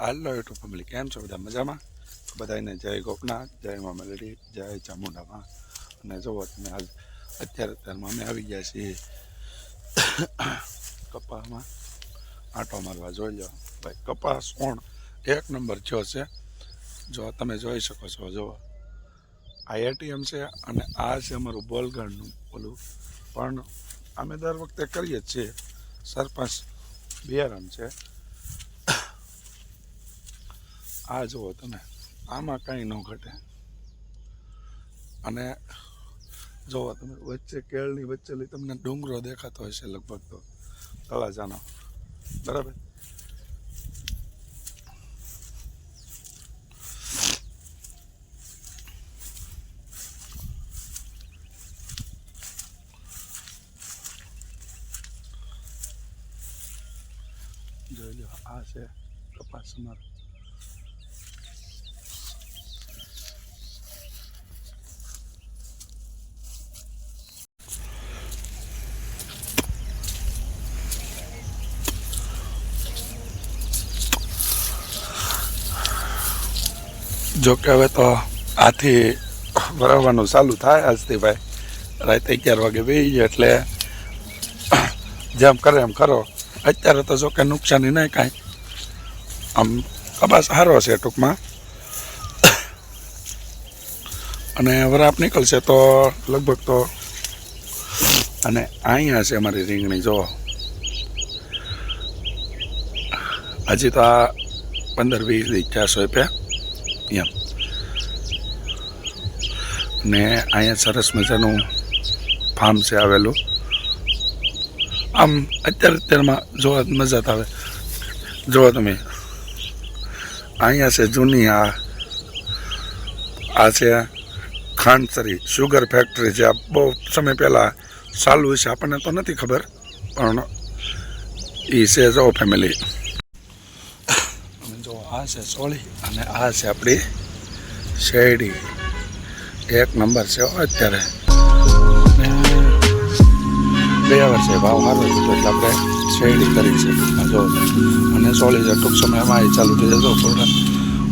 હાલો YouTube family કેમ છો બધા? મજામાં? બધાને જય ગોપનાથ, જય મા મેલડી, જય ચામુંડામાં. અને જુઓ તમે આજ અત્યારે અત્યારમાં અમે આવી ગયા છીએ કપાસમાં. આંટો મારવા જોઈ લો. ભાઈ, કપાસ કોણ? એક નંબર થયો છે. જો તમે જોઈ શકો છો જુઓ આ એટીએમ છે અને આ છે અમારું બોલગઢનું ઓલું. પણ અમે દર વખતે કરીએ જ છીએ. સરપંચ બિયારણ છે. આ જુઓ તમે, આમાં કાંઈ ન ઘટે. અને જુઓ તમે, વચ્ચે કેળની વચ્ચેલી તમને ડુંગરો દેખાતો હશે લગભગ તો, તળાજાનો. બરાબર? જોઈ લો, આ છે કપાસ અમારો. જો કે હવે તો આથી વરાવવાનું ચાલુ થાય આજથી ભાઈ. રાતે અગિયાર વાગે બેસી એટલે જેમ કરે એમ કરો. અત્યારે તો જો કે નુકસાની નહીં કાંઈ. આમ કપાસ સારો છે ટૂંકમાં. અને વરાપ નીકળશે તો લગભગ તો અને અહીંયા છે અમારી રીંગણી, જો. હજી તો આ પંદર વીસ દી ચારસો રૂપિયા એમ ને અહીંયા સરસ મજાનું ફાર્મ છે આવેલું. આમ અત્યારે અત્યારમાં જોવા મજા આવે. જોવા તમે. અહીંયા છે જૂની આ આ છે ખાંડસરી શુગર ફેક્ટરી જે બહુ સમય પહેલાં ચાલુ છે. આપણને તો નથી ખબર, પણ એ છે જો ફેમિલી આ છે સોળી. અને આ છે આપણી શેરડી. એક નંબર છે અત્યારે. બે વર્ષે ભાવ સારો હતો એટલે આપણે શેરડી કરી છે. જો, અને સોળી છે, ટૂંક સમયમાં એ ચાલુ થઈ જતો પૂर्ण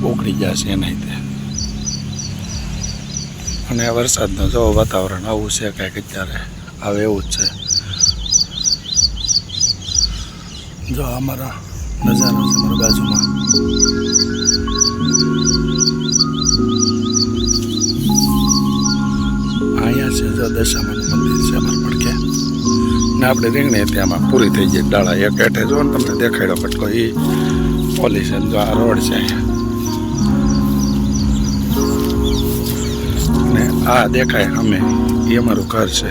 ઉકળી ગયા છે એના રીતે. અને વરસાદનું જો વાતાવરણ આવું છે કાંઈક અત્યારે આવે એવું જ છે. જો અમારા નજારો છે મારા બાજુમાં. અહીંયા છે જો દશામાનું મંદિર છે અમારા પડખે. ને આપણે રીંગણી ત્યાંમાં પૂરી થઈ જાય ડાળા એક એઠે જો ને તમને દેખાડ્યો પટકો એ પોલીસ જો આ રોડ છે ને આ દેખાય અમે એ અમારું ઘર છે.